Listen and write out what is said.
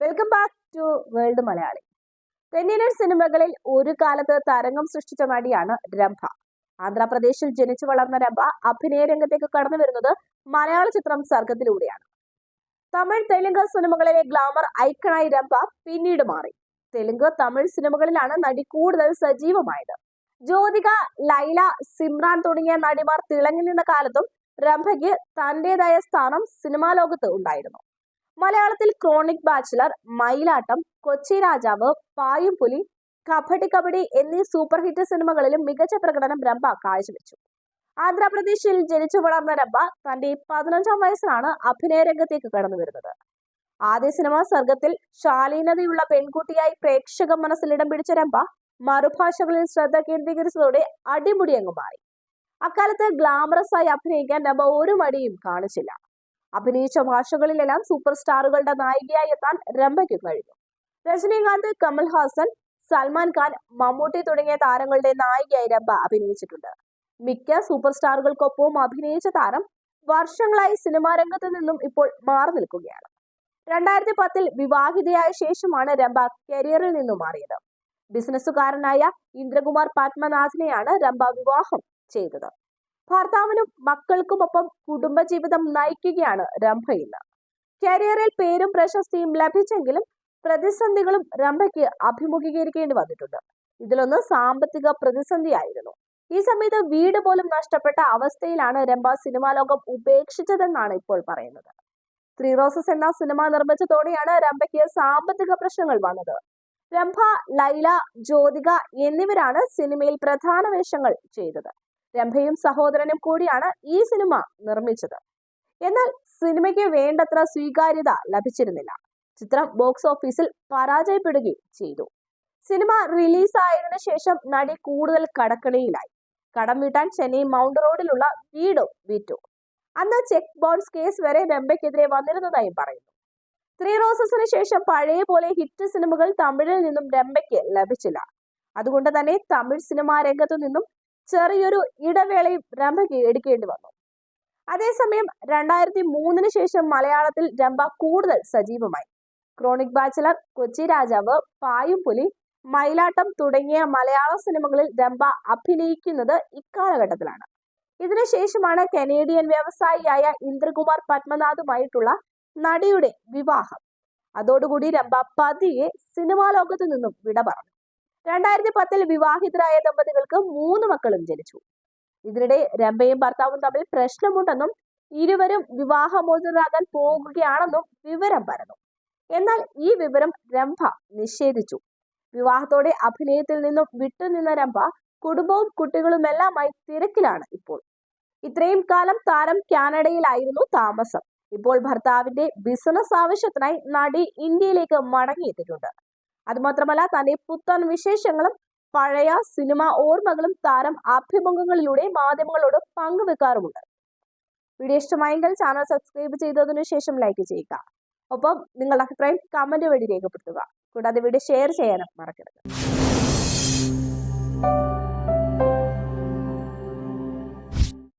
Welcome back to world Malayali തെന്നിന്ത്യൻ സിനിമകളിൽ ഒരു കാലത്ത് തരംഗം സൃഷ്ടിച്ച നടിയാണ് രംഭ. ആന്ധ്രാപ്രദേശിൽ ജനിച്ചു വളർന്ന രംഭ അഭിനയ രംഗത്തേക്ക് കടന്നു വരുന്നത് മലയാള ചിത്രം സർഗത്തിലൂടെയാണ്. തമിഴ് തെലുങ്ക് സിനിമകളിലെ ഗ്ലാമർ ഐക്കണായി രംഭ പിന്നീട് മാറി. തെലുങ്ക് തമിഴ് സിനിമകളിലാണ് നടി കൂടുതൽ സജീവമായത്. ജ്യോതിക ലൈല സിമ്രാൻ തുടങ്ങിയ നടിമാർ തിളങ്ങി നിന്ന കാലത്തും രംഭയ്ക്ക് തന്റേതായ സ്ഥാനം സിനിമാ ലോകത്ത് ഉണ്ടായിരുന്നു. മലയാളത്തിൽ ക്രോണിക് ബാച്ചിലർ മയിലാട്ടം കൊച്ചി രാജാവ് പായുംപുലി കബഡി കബഡി എന്നീ സൂപ്പർ ഹിറ്റ് സിനിമകളിലും മികച്ച പ്രകടനം രംഭ കാഴ്ചവെച്ചു. ആന്ധ്രാപ്രദേശിൽ ജനിച്ചു വളർന്ന രംഭ തന്റെ പതിനഞ്ചാം വയസ്സിലാണ് അഭിനയ രംഗത്തേക്ക് കടന്നു വരുന്നത്. ആദ്യ സിനിമ സർഗത്തിൽ ശാലീനതയുള്ള പെൺകുട്ടിയായി പ്രേക്ഷക മനസ്സിൽ ഇടം പിടിച്ച രംഭ മറുഭാഷകളിൽ ശ്രദ്ധ കേന്ദ്രീകരിച്ചതോടെ അടിമുടി അക്കാലത്ത് ഗ്ലാമറസ് ആയി അഭിനയിക്കാൻ രംഭ ഒരു മടിയും കാണിച്ചില്ല. അഭിനയിച്ച ഭാഷകളിലെല്ലാം സൂപ്പർ സ്റ്റാറുകളുടെ നായികയായി എത്താൻ രംഭയ്ക്ക് കഴിഞ്ഞു. രജനീകാന്ത് കമൽഹാസൻ സൽമാൻ ഖാൻ മമ്മൂട്ടി തുടങ്ങിയ താരങ്ങളുടെ നായികയായി രംഭ അഭിനയിച്ചിട്ടുണ്ട്. മിക്ക സൂപ്പർ സ്റ്റാറുകൾക്കൊപ്പവും അഭിനയിച്ച താരം വർഷങ്ങളായി സിനിമാ രംഗത്ത് നിന്നും ഇപ്പോൾ മാറി നിൽക്കുകയാണ്. രണ്ടായിരത്തി പത്തിൽ വിവാഹിതയായ ശേഷമാണ് രംഭ കരിയറിൽ നിന്നും മാറിയത്. ബിസിനസ്സുകാരനായ ഇന്ദ്രകുമാർ പത്മനാഥിനെയാണ് രംഭ വിവാഹം ചെയ്തത്. ഭർത്താവിനും മക്കൾക്കുമൊപ്പം കുടുംബജീവിതം നയിക്കുകയാണ് രംഭ ഇന്ന് കരിയറിൽ പേരും പ്രശസ്തിയും ലഭിച്ചെങ്കിലും പ്രതിസന്ധികളും രംഭയ്ക്ക് അഭിമുഖീകരിക്കേണ്ടി വന്നിട്ടുണ്ട്. ഇതിലൊന്ന് സാമ്പത്തിക പ്രതിസന്ധിയായിരുന്നു. ഈ സമയത്ത് വീട് പോലും നഷ്ടപ്പെട്ട അവസ്ഥയിലാണ് രംഭ സിനിമാ ലോകം ഉപേക്ഷിച്ചതെന്നാണ് ഇപ്പോൾ പറയുന്നത്. ത്രീ റോസസ് എന്ന സിനിമ നിർമ്മിച്ചതോടെയാണ് രംഭയ്ക്ക് സാമ്പത്തിക പ്രശ്നങ്ങൾ വന്നത്. രംഭ ലൈല ജ്യോതിക എന്നിവരാണ് സിനിമയിൽ പ്രധാന വേഷങ്ങൾ ചെയ്തത്. രംഭയും സഹോദരനും കൂടിയാണ് ഈ സിനിമ നിർമ്മിച്ചത്. എന്നാൽ സിനിമയ്ക്ക് വേണ്ടത്ര സ്വീകാര്യത ലഭിച്ചിരുന്നില്ല. ചിത്രം ബോക്സ് ഓഫീസിൽ പരാജയപ്പെടുകയും ചെയ്തു. സിനിമ റിലീസായതിനു ശേഷം നടി കൂടുതൽ കടക്കണിയിലായി. കടം വീട്ടാൻ ചെന്നൈ മൗണ്ട് റോഡിലുള്ള വീടും വിറ്റു. അന്ന് ചെക്ക് ബൗൺസ് കേസ് വരെ രംഭയ്ക്കെതിരെ വന്നിരുന്നതായും പറയുന്നു. ത്രീ റോസസിന് ശേഷം പഴയ പോലെ ഹിറ്റ് സിനിമകൾ തമിഴിൽ നിന്നും രംഭയ്ക്ക് ലഭിച്ചില്ല. അതുകൊണ്ട് തന്നെ തമിഴ് സിനിമാ രംഗത്തു നിന്നും ചെറിയൊരു ഇടവേളയും രംഭയ്ക്ക് എടുക്കേണ്ടി വന്നു. അതേസമയം രണ്ടായിരത്തി മൂന്നിന് ശേഷം മലയാളത്തിൽ രംഭ കൂടുതൽ സജീവമായി. ക്രോണിക് ബാച്ചിലർ കൊച്ചി രാജാവ് പായുംപുലി മയിലാട്ടം തുടങ്ങിയ മലയാള സിനിമകളിൽ രംഭ അഭിനയിക്കുന്നത് ഇക്കാലഘട്ടത്തിലാണ്. ഇതിനുശേഷമാണ് കനേഡിയൻ വ്യവസായിയായ ഇന്ദ്രകുമാർ പത്മനാഥുമായിട്ടുള്ള നടിയുടെ വിവാഹം. അതോടുകൂടി രംഭ പതിയെ സിനിമാ ലോകത്തു നിന്നും വിട പറഞ്ഞു രണ്ടായിരത്തി പത്തിൽ വിവാഹിതരായ ദമ്പതികൾക്ക് മൂന്ന് മക്കളും ജനിച്ചു. ഇതിനിടെ രംഭയും ഭർത്താവും തമ്മിൽ പ്രശ്നമുണ്ടെന്നും ഇരുവരും വിവാഹമോചിതരാകാൻ പോകുകയാണെന്നും വിവരം പറഞ്ഞു എന്നാൽ ഈ വിവരം രംഭ നിഷേധിച്ചു. വിവാഹത്തോടെ അഭിനയത്തിൽ നിന്നും വിട്ടുനിന്ന രംഭ കുടുംബവും കുട്ടികളുമെല്ലാമായി തിരക്കിലാണ് ഇപ്പോൾ. ഇത്രയും കാലം താരം കാനഡയിലായിരുന്നു താമസം. ഇപ്പോൾ ഭർത്താവിന്റെ ബിസിനസ് ആവശ്യത്തിനായി നടി ഇന്ത്യയിലേക്ക് മടങ്ങിയെത്തിയിട്ടുണ്ട്. അതുമാത്രമല്ല തന്റെ പുത്തൻ വിശേഷങ്ങളും പഴയ സിനിമ ഓർമ്മകളും താരം അഭിമുഖങ്ങളിലൂടെ മാധ്യമങ്ങളോട് പങ്കുവെക്കാറുമുണ്ട്. വീഡിയോ ഇഷ്ടമായെങ്കിൽ ചാനൽ സബ്സ്ക്രൈബ് ചെയ്തതിനു ശേഷം ലൈക്ക് ചെയ്യുക. ഒപ്പം നിങ്ങളുടെ അഭിപ്രായം കമന്റ് വഴി രേഖപ്പെടുത്തുക. കൂടാതെ വീഡിയോ ഷെയർ ചെയ്യാനും മറക്കരുത്.